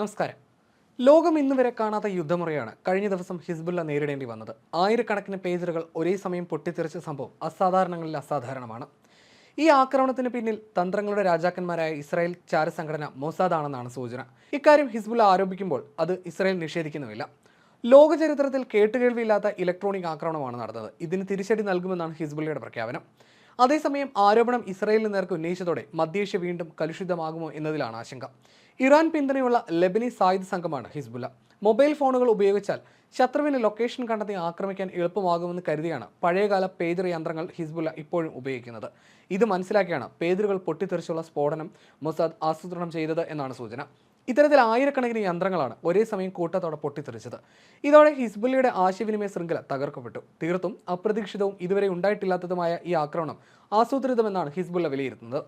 നമസ്കാരം. ലോകം ഇന്ന് വരെ കാണാത്ത യുദ്ധമുറയാണ് കഴിഞ്ഞ ദിവസം ഹിസ്ബുള്ള നേരിടേണ്ടി വന്നത്. ആയിരക്കണക്കിന് പേജറുകൾ ഒരേ സമയം പൊട്ടിത്തെറിച്ച സംഭവം അസാധാരണങ്ങളിൽ അസാധാരണമാണ്. ഈ ആക്രമണത്തിന് പിന്നിൽ തന്ത്രങ്ങളുടെ രാജാക്കന്മാരായ ഇസ്രായേൽ ചാരസംഘടന മൊസാദാണെന്നാണ് സൂചന. ഇക്കാര്യം ഹിസ്ബുല്ല ആരോപിക്കുമ്പോൾ അത് ഇസ്രായേൽ നിഷേധിക്കുന്നുമില്ല. ലോക ചരിത്രത്തിൽ കേട്ടുകേൾവിയില്ലാത്ത ഇലക്ട്രോണിക് ആക്രമണമാണ് നടന്നത്. ഇതിന് തിരിച്ചടി നൽകുമെന്നാണ് ഹിസ്ബുള്ളയുടെ പ്രഖ്യാപനം. അതേസമയം ആരോപണം ഇസ്രായേലിന് നേർക്ക് ഉന്നയിച്ചതോടെ മധ്യേഷ്യ വീണ്ടും കലുഷിതമാകുമോ എന്നതിലാണ് ആശങ്ക. ഇറാൻ പിന്തുണയുള്ള ലെബനി സായുധ സംഘമാണ് ഹിസ്ബുല്ല. മൊബൈൽ ഫോണുകൾ ഉപയോഗിച്ചാൽ ശത്രുവിന് ലൊക്കേഷൻ കണ്ടെത്തി ആക്രമിക്കാൻ എളുപ്പമാകുമെന്ന് കരുതിയാണ് പഴയകാല പേജർ യന്ത്രങ്ങൾ ഹിസ്ബുല്ല ഇപ്പോഴും ഉപയോഗിക്കുന്നത്. ഇത് മനസ്സിലാക്കിയാണ് പേജറുകൾ പൊട്ടിത്തെറിച്ചുള്ള സ്ഫോടനം മൊസാദ് ആസൂത്രണം ചെയ്തത് എന്നാണ് സൂചന. ഇത്തരത്തിൽ ആയിരക്കണക്കിന് യന്ത്രങ്ങളാണ് ഒരേ സമയം കൂട്ടത്തോടെ പൊട്ടിത്തെറിച്ചത്. ഇതോടെ ഹിസ്ബുല്ലയുടെ ആശയവിനിമയ ശൃംഖല തകർക്കപ്പെട്ടു. തീർത്തും അപ്രതീക്ഷിതവും ഇതുവരെ ഉണ്ടായിട്ടില്ലാത്തതുമായ ഈ ആക്രമണം ആസൂത്രിതമെന്നാണ് ഹിസ്ബുല്ല വിലയിരുത്തുന്നത്.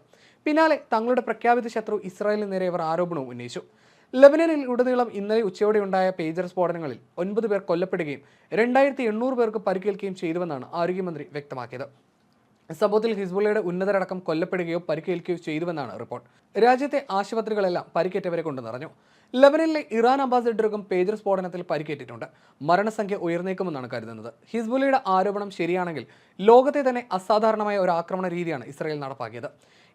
പിന്നാലെ തങ്ങളുടെ പ്രഖ്യാപിത ശത്രു ഇസ്രായേലിന് നേരെ അവർ ആരോപണവും ഉന്നയിച്ചു. ലബനനിൽ ഉടനീളം ഇന്നലെ ഉച്ചയോടെ ഉണ്ടായ പേജർ സ്ഫോടനങ്ങളിൽ ഒൻപത് പേർ കൊല്ലപ്പെടുകയും രണ്ടായിരത്തി എണ്ണൂറ് പേർക്ക് പരിക്കേൽക്കുകയും ചെയ്തുവെന്നാണ് ആരോഗ്യമന്ത്രി വ്യക്തമാക്കിയത്. സംഭവത്തിൽ ഹിസ്ബുള്ളയുടെ ഉന്നതരടക്കം കൊല്ലപ്പെടുകയോ പരിക്കേൽക്കുകയോ ചെയ്തുവെന്നാണ് റിപ്പോർട്ട്. രാജ്യത്തെ ആശുപത്രികളെല്ലാം പരിക്കേറ്റവരെ കൊണ്ട് നിറഞ്ഞു. ലബനനിലെ ഇറാൻ അംബാസിഡർക്കും പേജർ സ്ഫോടനത്തിൽ പരിക്കേറ്റിട്ടുണ്ട്. മരണസംഖ്യ ഉയർന്നേക്കുമെന്നാണ് കരുതുന്നത്. ഹിസ്ബുള്ളയുടെ ആരോപണം ശരിയാണെങ്കിൽ ലോകത്തെ തന്നെ അസാധാരണമായ ഒരു ആക്രമണ രീതിയാണ് ഇസ്രായേൽ നടപ്പാക്കിയത്.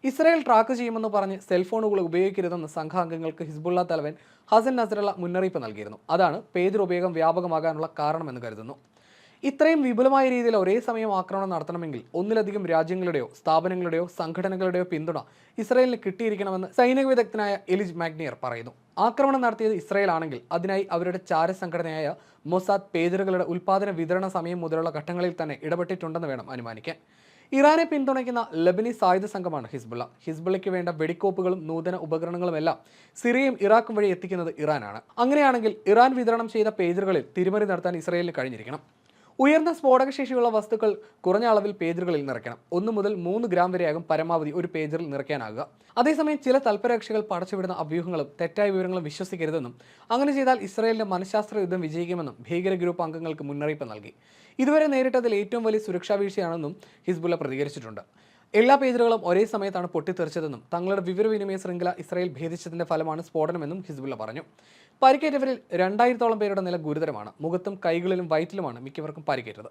ഇസ്രായേൽ ട്രാക്ക് ചെയ്യുമെന്ന് പറഞ്ഞ് സെൽഫോണുകൾ ഉപയോഗിക്കരുതെന്ന് സംഘാംഗങ്ങൾക്ക് ഹിസ്ബുള്ള തലവൻ ഹസൻ നസറുള്ള മുന്നറിയിപ്പ് നൽകിയിരുന്നു. അതാണ് പേജർ ഉപയോഗം വ്യാപകമാകാനുള്ള കാരണമെന്ന് കരുതുന്നു. ഇത്രയും വിപുലമായ രീതിയിൽ ഒരേ സമയം ആക്രമണം നടത്തണമെങ്കിൽ ഒന്നിലധികം രാജ്യങ്ങളുടെയോ സ്ഥാപനങ്ങളുടെയോ സംഘടനകളുടെയോ പിന്തുണ ഇസ്രായേലിന് കിട്ടിയിരിക്കണമെന്ന് സൈനിക വിദഗ്ധനായ എലിജ് മാഗ്നിയർ പറയുന്നു. ആക്രമണം നടത്തിയത് ഇസ്രായേൽ ആണെങ്കിൽ അതിനായി അവരുടെ ചാര സംഘടനയായ മൊസാദ് പേജറുകളുടെ ഉൽപ്പാദന വിതരണ സമയം മുതലുള്ള ഘട്ടങ്ങളിൽ തന്നെ ഇടപെട്ടിട്ടുണ്ടെന്ന് വേണം അനുമാനിക്കാൻ. ഇറാനെ പിന്തുണയ്ക്കുന്ന ലബനി സായുധ സംഘമാണ് ഹിസ്ബുള്ള. ഹിസ്ബുള്ളയ്ക്ക് വേണ്ട വെടിക്കോപ്പുകളും നൂതന ഉപകരണങ്ങളും എല്ലാം സിറിയയും ഇറാഖും വഴി എത്തിക്കുന്നത് ഇറാനാണ്. അങ്ങനെയാണെങ്കിൽ ഇറാൻ വിതരണം ചെയ്ത പേജറുകളിൽ തിരിമറി നടത്താൻ ഇസ്രയേലിന് കഴിഞ്ഞിരിക്കണം. ഉയർന്ന സ്ഫോടക ശേഷിയുള്ള വസ്തുക്കൾ കുറഞ്ഞ അളവിൽ പേജറുകളിൽ നിറയ്ക്കണം. ഒന്ന് മുതൽ മൂന്ന് ഗ്രാം വരെയാകും പരമാവധി ഒരു പേജറിൽ നിറയ്ക്കാനാകുക. അതേസമയം ചില തൽപരകക്ഷികൾ പടച്ചുവിടുന്ന അഭ്യൂഹങ്ങളും തെറ്റായ വിവരങ്ങളും വിശ്വസിക്കരുതെന്നും അങ്ങനെ ചെയ്താൽ ഇസ്രായേലിന്റെ മനഃശാസ്ത്ര യുദ്ധം വിജയിക്കുമെന്നും ഭീകര ഗ്രൂപ്പ് അംഗങ്ങൾക്ക് മുന്നറിയിപ്പ് നൽകി. ഇതുവരെ നേരിട്ടതിൽ ഏറ്റവും വലിയ സുരക്ഷാ വീഴ്ചയാണെന്നും ഹിസ്ബുല്ല പ്രതികരിച്ചിട്ടുണ്ട്. എല്ലാ പേജറുകളും ഒരേ സമയത്താണ് പൊട്ടിത്തെറിച്ചതെന്നും തങ്ങളുടെ വിവരവിനിമയ ശൃംഖല ഇസ്രായേൽ ഭേദിച്ചതിന്റെ ഫലമാണ് സ്ഫോടനമെന്നും ഹിസ്ബുള്ള പറഞ്ഞു. പരിക്കേറ്റവരിൽ രണ്ടായിരത്തോളം പേരുടെ നില ഗുരുതരമാണ്. മുഖത്തും കൈകളിലും വയറ്റിലുമാണ് മിക്കവർക്കും പരിക്കേറ്റത്.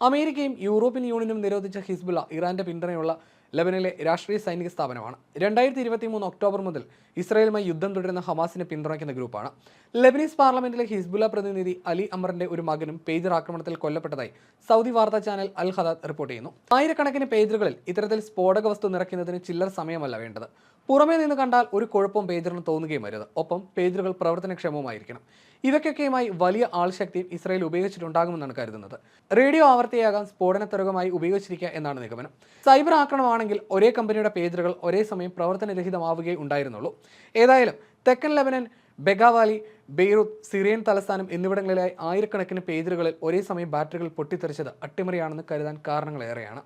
അമേരിക്കയും യൂറോപ്യൻ യൂണിയനും നിരോധിച്ച ഹിസ്ബുള്ള ഇറാന്റെ പിന്തുണയുള്ള ലബനിലെ രാഷ്ട്രീയ സൈനിക സ്ഥാപനമാണ്. രണ്ടായിരത്തി ഇരുപത്തി മൂന്ന് ഒക്ടോബർ മുതൽ ഇസ്രായേലുമായി യുദ്ധം തുടരുന്ന ഹമാസിനെ പിന്തുണയ്ക്കുന്ന ഗ്രൂപ്പാണ്. ലബനീസ് പാർലമെന്റിലെ ഹിസ്ബുല പ്രതിനിധി അലി അമറിന്റെ ഒരു മകനും പേജർ ആക്രമണത്തിൽ കൊല്ലപ്പെട്ടതായി സൗദി വാർത്താ ചാനൽ അൽ ഹദാദ് റിപ്പോർട്ട് ചെയ്യുന്നു. ആയിരക്കണക്കിന് പേജറുകളിൽ ഇത്തരത്തിൽ സ്ഫോടക വസ്തു നിറയ്ക്കുന്നതിന് ചില്ലർ സമയമല്ല വേണ്ടത്. പുറമേ നിന്ന് കണ്ടാൽ ഒരു കുഴപ്പവും പേജറിന് തോന്നുകയും വരുത് ഒപ്പം പേജറുകൾ പ്രവർത്തനക്ഷമവുമായിരിക്കണം. ഇവയ്ക്കൊക്കെയുമായി വലിയ ആൾശക്തിയും ഇസ്രായേൽ ഉപയോഗിച്ചിട്ടുണ്ടാകുമെന്നാണ് കരുതുന്നത്. റേഡിയോ ആവർത്തിയാകാൻ സ്ഫോടനത്തരകമായി ഉപയോഗിച്ചിരിക്കുക എന്നാണ് നിഗമനം. സൈബർ ആക്രമണമാണെങ്കിൽ ഒരേ കമ്പനിയുടെ പേജറുകൾ ഒരേ സമയം പ്രവർത്തനരഹിതമാവുകയേ ഉണ്ടായിരുന്നുള്ളൂ. ഏതായാലും തെക്കൻ ലെബനൻ ബെഗാവാലി ബെയ്റൂത്ത് സിറിയൻ തലസ്ഥാനം എന്നിവിടങ്ങളിലായി ആയിരക്കണക്കിന് പേജറുകളിൽ ഒരേ സമയം ബാറ്ററികൾ പൊട്ടിത്തെറിച്ചത് അട്ടിമറിയാണെന്ന് കരുതാൻ കാരണങ്ങളേറെയാണ്.